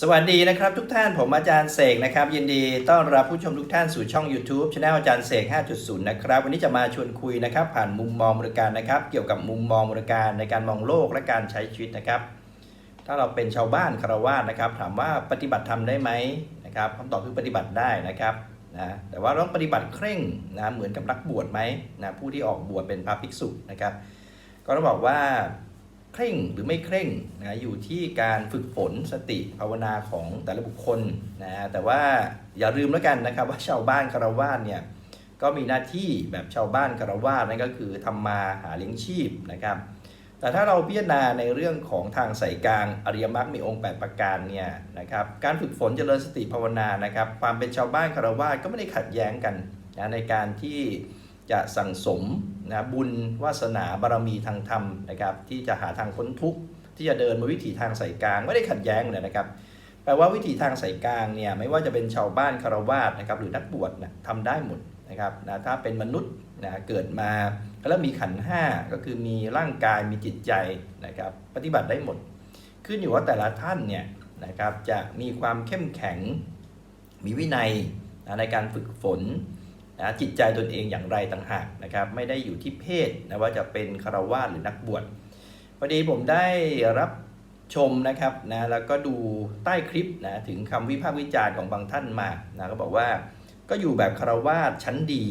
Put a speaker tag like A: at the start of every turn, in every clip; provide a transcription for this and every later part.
A: สวัสดีนะครับทุกท่านผมอาจารย์เสกนะครับ ยินดีต้อนรับผู้ชมทุกท่านสู่ช่อง YouTube c h anel อาจารย์เสก 5.0 นะครับ วันนี้จะมาชวนคุยนะครับ ผ่านมุมมองบริการนะครับ เกี่ยวกับมุมมองบริการในการมองโลกและการใช้ชีวิตนะครับ ถ้าเราเป็นชาวบ้านคารวาสนะครับ ถามว่าปฏิบัติทำได้ไหมนะครับคำตอบคือปฏิบัติได้นะครับนะแต่ว่าต้องปฏิบัติเคร่งนะเหมือนกับนักบวชไหมนะผู้ที่ออกบวชเป็นพระภิกษุนะครับ ก็ต้องบอกว่า เคร่งหรือไม่เคร่งนะอยู่ที่การฝึกฝนสติภาวนาของแต่ละบุคคลนะแต่ว่าอย่าลืมแล้วกันนะครับว่าชาวบ้านคารวาสเนี่ยก็มีหน้าที่แบบชาวบ้านคารวาสนั่นก็คือทำมาหาเลี้ยงชีพนะครับ แต่ถ้าเราพิจารณาในเรื่องของทางสายกลางอริยมรรคมีองค์ 8 ประการเนี่ยนะครับการฝึกฝนเจริญสติภาวนานะครับ ความเป็นชาวบ้านคารวาสก็ไม่ได้ขัดแย้งกันนะในการที่จะสั่งสม นะบุญวาสนาบารมีทางธรรมนะครับที่จะหาทางพ้นทุกข์ที่จะเดินมาวิถีทางสายกลางไม่ได้ขัดแย้งเลยนะครับแปลว่าวิถีทางสายกลางเนี่ยไม่ว่าจะเป็นชาวบ้านคารวาสนะครับหรือนักบวชนะทำได้หมดนะครับนะถ้าเป็นมนุษย์นะเกิดมาแล้วมีขันห้าก็คือมีร่างกายมีจิตใจนะครับปฏิบัติได้หมด ขึ้นอยู่ว่าแต่ละท่านเนี่ยนะครับจะมีความเข้มแข็งมีวินัยนะในการฝึกฝน นะจิตใจตนเองอย่างไรต่างหากนะครับ ไม่ได้อยู่ที่เพศนะว่าจะเป็นคารวาสหรือนักบวชพอดีผมได้รับชมนะครับนะแล้วก็ดูใต้คลิปนะถึงคำวิพากษ์วิจารณ์ของบางท่านมานะก็บอกว่าก็อยู่แบบคารวาสชั้นดี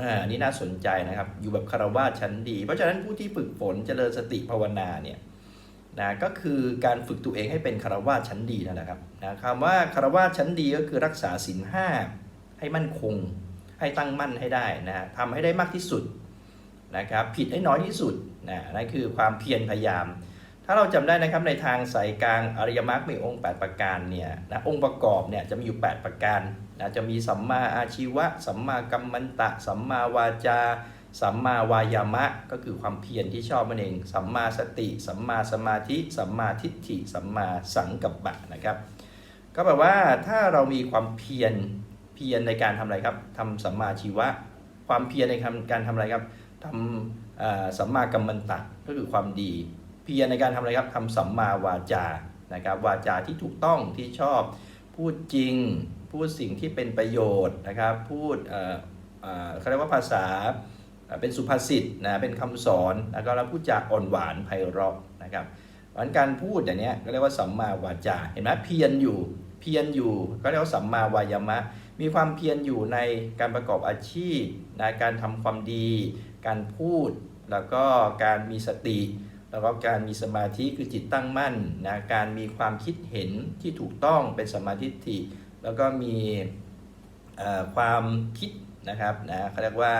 A: อ่านนี่น่าสนใจนะครับ อยู่แบบคารวาสชั้นดี เพราะฉะนั้นผู้ที่ฝึกฝนเจริญสติภาวนาเนี่ยนะก็คือการฝึกตัวเองให้เป็นคารวาสชั้นดีนั่นแหละครับนะคำว่าคารวาสชั้นดีก็คือรักษาศีลห้าให้มั่นคง ให้ตั้งมั่นให้ได้นะฮะทำให้ได้มากที่สุดนะครับผิดให้น้อยที่สุดนะนั่นคือความเพียรพยายาม ถ้าเราจำได้นะครับในทางสายกลางอริยมรรคมีองค์ 8 ประการเนี่ยนะองค์ประกอบเนี่ยจะมีอยู่ 8 ประการนะจะมีสัมมาอาชีวะ สัมมากัมมันตะ สัมมาวาจา สัมมาวายามะ ก็คือความเพียรที่ชอบมันเอง สัมมาสติ สัมมาสมาธิ สัมมาทิฏฐิ สัมมาสังกัปปะนะครับ ก็แปลว่าถ้าเรามีความเพียร พียรในการทำอะไรครับทำสัมมาชีวะ ความเพียรในการทำอะไรครับทำสัมมากัมมันตะก็คือความดี เพียรในการทำอะไรครับทำสัมมาวาจานะครับวาจาที่ถูกต้องที่ชอบ พูดจริง พูดสิ่งที่เป็นประโยชน์นะครับ พูดเขาเรียกว่าภาษาเป็นสุภาษิตนะเป็นคำสอนแล้วก็เราพูดจาอ่อนหวานไพเราะนะครับเพราะฉะนั้นการพูดอย่างนี้ก็เรียกว่าสัมมาวาจาเห็นไหมเพียรอยู่ เพียรอยู่ก็เรียกว่าสัมมาวายามะ มีความเพียรอยู่ในการประกอบอาชีพในการทำความดี การพูด แล้วก็การมีสติ แล้วก็การมีสมาธิคือจิตตั้งมั่นนะการมีความคิดเห็นที่ถูกต้องเป็นสมาธิิแล้วก็มีความคิดนะครับนะเขาเรียกว่า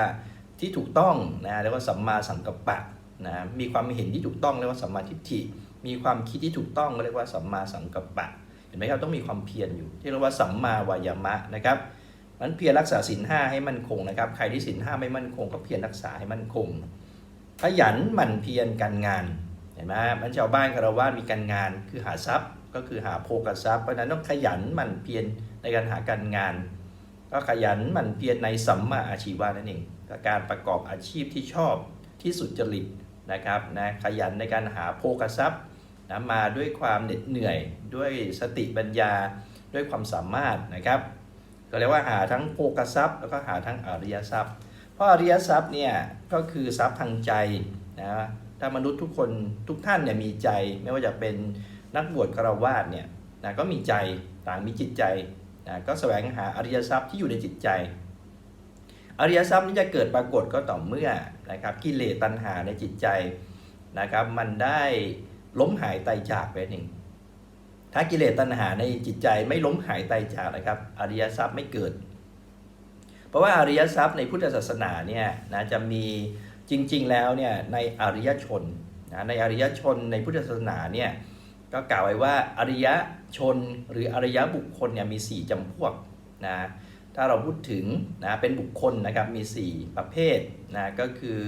A: ที่ถูกต้องนะเรียกว่าสัมมาสังกัปปะนะมีความเห็นที่ถูกต้องเรียกว่าสัมมาทิฏฐิ มีความคิดที่ถูกต้องก็เรียกว่าสัมมาสังกัปปะ เห็นไหมครับต้องมีความเพียรอยู่ ที่เรียกว่าสัมมาวายามะนะครับมันเพียรรักษาศีลห้าให้มั่นคงนะครับ ใครที่ศีลห้าไม่มั่นคง ก็เพียรรักษาให้มั่นคงขยันหมั่นเพียรการงานเห็นไหมมันชาวบ้านคารวะมีการงานคือหาทรัพย์ก็คือหาโภคทรัพย์เพราะนั้นต้องขยันหมั่นเพียรในการหาการงาน ก็ขยันหมั่นเพียรในสัมมาอาชีวะนั่นเองการประกอบอาชีพที่ชอบที่สุดจริตนะครับนะขยันในการหาโภคทรัพย์ นะมาด้วยความเหน็ดเหนื่อย ด้วยสติปัญญาด้วยความสามารถนะครับ ก็เรียกว่าหาทั้งโภกทรัพย์ แล้วก็หาทั้งอริยทรัพย์ เพราะอริยทรัพย์เนี่ยก็คือทรัพย์ทางใจนะถ้ามนุษย์ทุกคนทุกท่านเนี่ยมีใจไม่ว่าจะเป็นนักบวชคารวาสเนี่ยนะก็มีใจต่างมีจิตใจนะก็แสวงหาอริยทรัพย์ที่อยู่ในจิตใจ อริยทรัพย์นี้จะเกิดปรากฏก็ต่อเมื่อนะครับกิเลสตัณหาในจิตใจนะครับมันได้ ล้มหายตายจากไปหนึ่ง ถ้ากิเลสตัณหาในจิตใจไม่ล้มหายตายจากนะครับ อริยทรัพย์ไม่เกิด เพราะว่าอริยทรัพย์ในพุทธศาสนาเนี่ยนะจะมีจริง ๆ แล้วเนี่ยในอริยชนนะในอริยชนในพุทธศาสนาเนี่ยก็กล่าวไว้ว่าอริยชนหรืออริยบุคคลเนี่ยมี 4จำพวกนะถ้าเราพูดถึงนะเป็นบุคคลนะครับมี 4 ประเภทนะก็คือ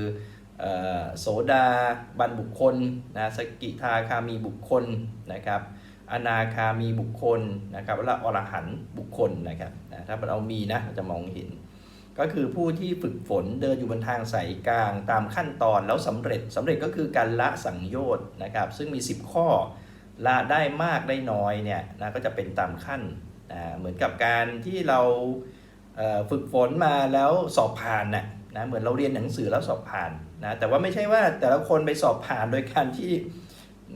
A: โสดาบันบุคคลนะสกิทาคามีบุคคลนะครับอนาคามีบุคคลนะครับและอรหันต์บุคคลนะครับนะถ้าเรามีนะจะมองเห็น ก็คือผู้ที่ฝึกฝนเดินอยู่บนทางสายกลางตามขั้นตอนแล้วสำเร็จสำเร็จก็คือการละสังโยชน์นะครับ ซึ่งมี 10 ข้อละได้มากได้น้อยเนี่ยนะก็จะเป็นตามขั้นนะเหมือนกับการที่เราฝึกฝนมาแล้วสอบผ่านนะ นะเหมือนเราเรียนหนังสือแล้วสอบผ่านนะแต่ว่าไม่ใช่ว่าแต่ละคนไปสอบผ่านโดยการที่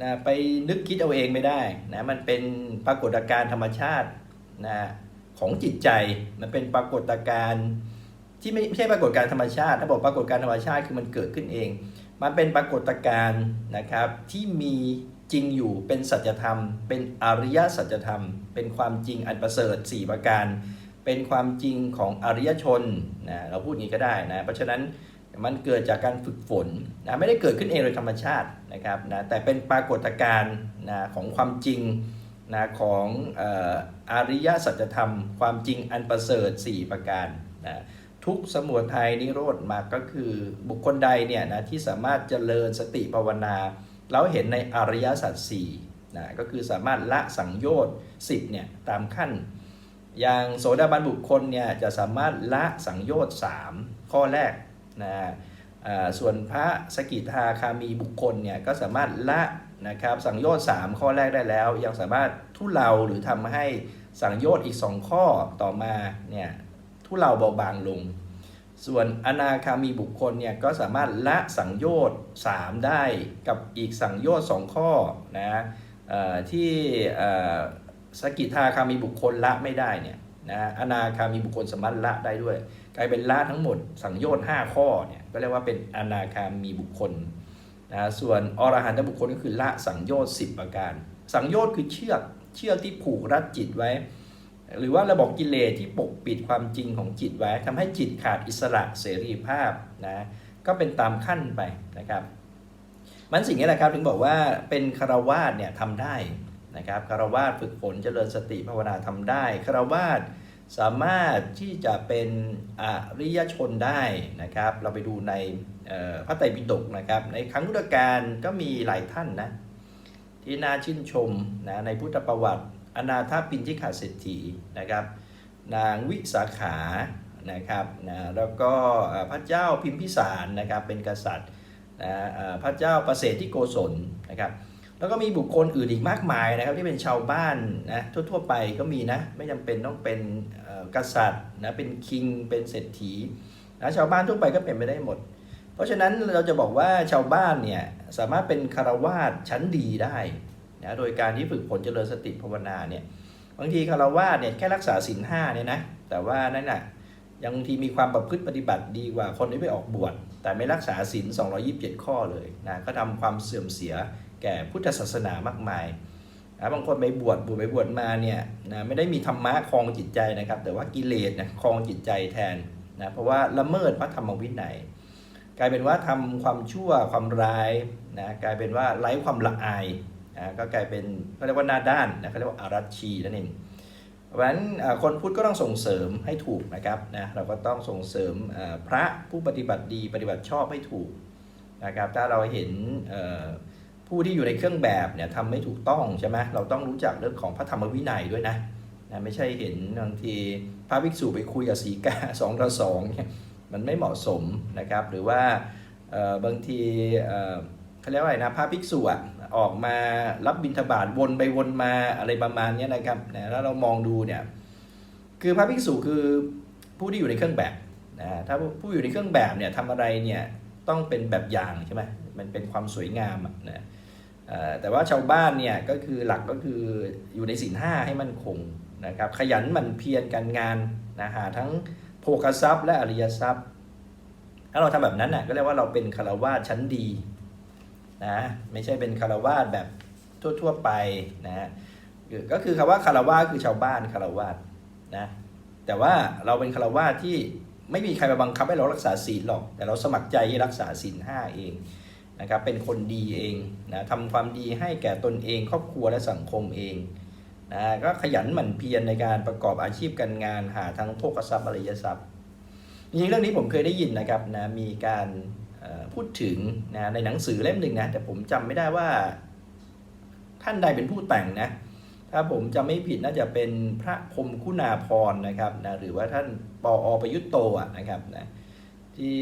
A: นะไปนึกคิดเอาเองไม่ได้นะมันเป็นปรากฏการณ์ธรรมชาตินะของจิตใจมันเป็นปรากฏการณ์ที่ไม่ไม่ใช่ปรากฏการณ์ธรรมชาติถ้าบอกปรากฏการณ์ธรรมชาติคือมันเกิดขึ้นเอง มันเป็นปรากฏการณ์นะครับที่มีจริงอยู่เป็นสัจธรรม เป็นอริยสัจธรรม เป็นความจริงอันประเสริฐ 4 ประการ เป็นความจริงของอริยชนนะเราพูดอย่างนี้ก็ได้นะเพราะฉะนั้นมันเกิดจากการฝึกฝนนะไม่ได้เกิดขึ้นเองโดยธรรมชาตินะครับนะแต่เป็นปรากฏการณ์นะของความจริงนะของออริยสัจธรรม ความจริงอันประเสริฐ 4 ประการนะทุกสมุทัยนิโรธมรรคก็คือบุคคลใดเนี่ยนะที่สามารถเจริญสติภาวนา แล้วเห็นในอริยสัจสี่นะก็คือสามารถละสังโยชน์สิบเนี่ยตามขั้น อย่างโสดาบันบุคคลเนี่ยจะสามารถละสังโยชน์สามข้อแรกนะส่วนพระสกิทาคามีบุคคลเนี่ยก็สามารถละนะครับสังโยชน์สามข้อแรกได้แล้ว ยังสามารถทุเลาหรือทำให้สังโยชน์อีกสองข้อต่อมาเนี่ยทุเลาเบาบางลง ส่วนอนาคามีบุคคลเนี่ยก็สามารถละสังโยชน์ 3 ได้กับอีกสังโยชน์ 2 ข้อนะออที่ สกิทาคามีบุคคลละไม่ได้เนี่ยนะอนาคามีบุคคลสามารถละได้ด้วย กลายเป็นละทั้งหมดสังโยชน์5ข้อเนี่ยก็เรียกว่าเป็นอนาคามีบุคคลนะส่วนอรหันตบุคคลก็คือละสังโยชน์10ประการ สังโยชน์คือเชือกเชือกที่ผูกรัดจิตไว้ หรือว่าระบบกิเลสที่ปกปิดความจริงของจิตไว้ทำให้จิตขาดอิสระเสรีภาพนะก็เป็นตามขั้นไปนะครับ มันสิ่งนี้แหละครับถึงบอกว่าเป็นคารวาสเนี่ยทำได้ นะครับคารวาสฝึกฝนเจริญสติภาวนาทำได้คารวาสสามารถที่จะเป็นอริยชนได้นะครับ เราไปดูในพระไตรปิฎกนะครับ ในครั้งพุทธกาลก็มีหลายท่านนะที่น่าชื่นชมนะในพุทธประวัติ อนาถปินทิขาเศรษฐีนะครับ นางวิสาขานะครับนะแล้วก็พระเจ้าพิมพิสารนะครับเป็นกษัตริย์นะพระเจ้าประเสริฐที่โกศลนะครับ แล้วก็มีบุคคลอื่นอีกมากมายนะครับที่เป็นชาวบ้านนะทั่วๆไปก็มีนะไม่จำเป็นต้องเป็นกษัตริย์นะเป็นคิงเป็นเศรษฐีนะชาวบ้านทั่วไปก็เป็นไปได้หมด เพราะฉะนั้นเราจะบอกว่าชาวบ้านเนี่ยสามารถเป็นคารวาสชั้นดีได้นะโดยการที่ฝึกฝนเจริญสติภาวนาเนี่ยบางทีคารวาสเนี่ยแค่รักษาศีลห้าเนี่ยนะแต่ว่านั่นน่ะยังบางทีมีความประพฤติปฏิบัติดีกว่าคนที่ไปออกบวชแต่ไม่รักษาศีล227 ข้อเลยนะก็ทำความเสื่อมเสีย ก่พุทธศาสนามากมายนะบางคนไปบวชบวชไปบวชมาเนี่ยนะไม่ได้มีธรรมะครองจิตใจนะครับ แต่ว่ากิเลสนะครองจิตใจแทนนะเพราะว่าละเมิดพระธรรมวินัยกลายเป็นว่าทำความชั่วความร้ายนะกลายเป็นว่าไร้ความละอายนะก็กลายเป็นเขาเรียกว่าหน้าด้านนะเขาเรียกว่าอารัชชีนั่นเองเพราะฉะนั้นคนพุทธก็ต้องส่งเสริมให้ถูกนะครับนะเราก็ต้องส่งเสริมพระผู้ปฏิบัติดีปฏิบัติชอบให้ถูกนะครับถ้าเราเห็น ผู้ที่อยู่ในเครื่องแบบเนี่ยทำไม่ถูกต้องใช่ไหมเราต้องรู้จักเรื่องของพระธรรมวินัยด้วยนะนะไม่ใช่เห็นบางทีพระภิกษุไปคุยกับสีกาสองต่อสองเนี่ยมันไม่เหมาะสมนะครับ หรือว่าเอ่อบางทีเอ่อเขาเรียกว่าอะไรนะพระภิกษุอะออกมารับบิณฑบาตวนไปวนมาอะไรประมาณนี้นะครับนะแล้วเรามองดูเนี่ยคือพระภิกษุคือผู้ที่อยู่ในเครื่องแบบนะถ้าผู้อยู่ในเครื่องแบบเนี่ยทำอะไรเนี่ยต้องเป็นแบบอย่างใช่ไหมมันเป็นความสวยงามนะ แต่ว่าชาวบ้านเนี่ยก็คือหลักก็คืออยู่ในศีลห้าให้มันคงนะครับขยันหมั่นเพียรการงานนะหาทั้งโภคทรัพย์ และอริยทรัพย์ ถ้าเราทำแบบนั้นน่ะก็เรียกว่าเราเป็นคารวาสชั้นดีนะไม่ใช่เป็นคารวาสแบบทั่วๆไปนะก็คือคำว่าคารวาสคือชาวบ้านคารวาสนะแต่ว่าเราเป็นคารวาสที่ไม่มีใครมาบังคับให้เรารักษาศีลหรอก แต่เราสมัครใจรักษาศีลห้าเอง นะครับเป็นคนดีเองนะทำความดีให้แก่ตนเอง ครอบครัวและสังคมเองนะก็ขยันหมั่นเพียรในการประกอบอาชีพการงานหาทั้งโภคทรัพย์อริยทรัพย์จริงๆเรื่องนี้ผมเคยได้ยินนะครับนะมีการพูดถึงนะในหนังสือเล่มหนึ่งนะแต่ผมจำไม่ได้ว่า ท่านใดเป็นผู้แต่งนะถ้าผมจำไม่ผิดน่าจะเป็นพระพรมคุณาพรนะครับนะหรือว่าท่านปออประยุตโตะนะครับนะ ที่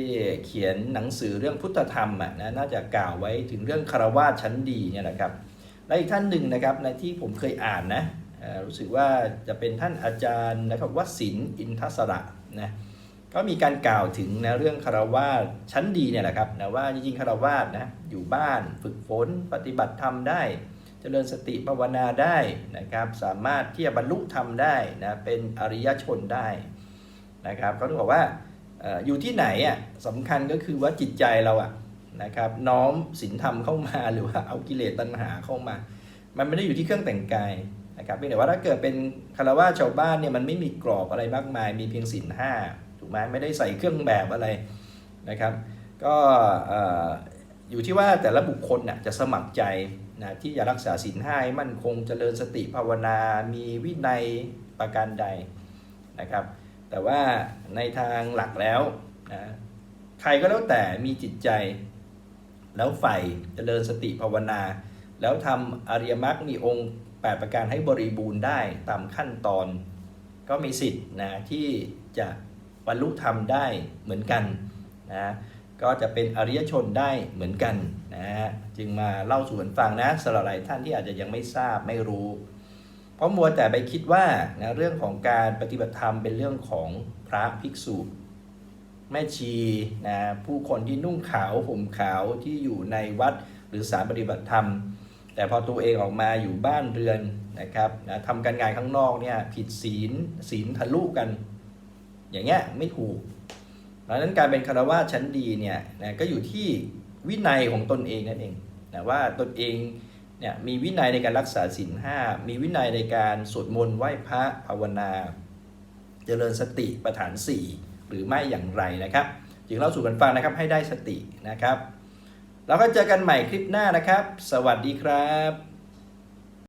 A: เขียนหนังสือเรื่องพุทธธรรมอะนะน่าจะกล่าวไว้ถึงเรื่องคารวะชั้นดีเนี่ยแหละครับและอีกท่านหนึ่งนะครับในที่ผมเคยอ่านนะรู้สึกว่าจะเป็นท่านอาจารย์นะครับวสินอินทศระนะก็มีการกล่าวถึงนะเรื่องคารวาสชั้นดีเนี่ยแหละครับนะว่าจริงๆคารวาสนะอยู่บ้านฝึกฝนปฏิบัติธรรมได้ เจริญสติภาวนาได้นะครับสามารถที่จะบรรลุธรรมได้นะเป็นอริยชนได้นะครับเขาถึงบอกว่า อยู่ที่ไหนอะสำคัญก็คือว่าจิตใจเราอะนะครับน้อมศีลธรรมเข้ามาหรือว่าเอากิเลสตัณหาเข้ามา มันไม่ได้อยู่ที่เครื่องแต่งกายนะครับเพียงแต่ว่าถ้าเกิดเป็นคารวะชาวบ้านเนี่ยมันไม่มีกรอบอะไรมากมาย มีเพียงศีลห้าถูกไหมไม่ได้ใส่เครื่องแบบอะไรนะครับ ก็เอ่อยู่ที่ว่าแต่ละบุคคลน่ะจะสมัครใจนะที่จะรักษาศีลห้ามั่นคงเจริญสติภาวนา มีวินัยประการใดนะครับ แต่ว่าในทางหลักแล้วนะใครก็แล้วแต่มีจิตใจ แล้วใฝ่เจริญสติภาวนา แล้วทำอริยมรรคมีองค์ 8 ประการให้บริบูรณ์ได้ตามขั้นตอน ก็มีสิทธิ์นะที่จะบรรลุธรรมได้เหมือนกันนะก็จะเป็นอริยชนได้เหมือนกันนะฮะจึงมาเล่าสู่กันฟังนะสำหรับหลายท่านที่อาจจะยังไม่ทราบไม่รู้ เพราะมัวแต่ไปคิดว่านะเรื่องของการปฏิบัติธรรมเป็นเรื่องของพระภิกษุ แม่ชีนะผู้คนที่นุ่งขาวห่มขาวที่อยู่ในวัดหรือสารปฏิบัติธรรม แต่พอตัวเองออกมาอยู่บ้านเรือนนะครับนะทำการงานข้างนอกเนี่ยผิดศีลศีลทะลุกัน อย่างเงี้ยไม่ถูกดังนั้นการเป็นคารวะชั้นดีเนี่ยนะก็อยู่ที่วินัยของตนเองนั่นเองนะว่าตนเอง เนี่ยมีวินัยในการรักษาศีลห้ามีวินัยในการสวดมนต์ไหว้พระภาวนา เจริญสติประฐานสี่หรือไม่อย่างไรนะครับจึงเล่าสู่กันฟังนะครับให้ได้สตินะครับ แล้วก็เจอกันใหม่คลิปหน้านะครับ สวัสดีครับ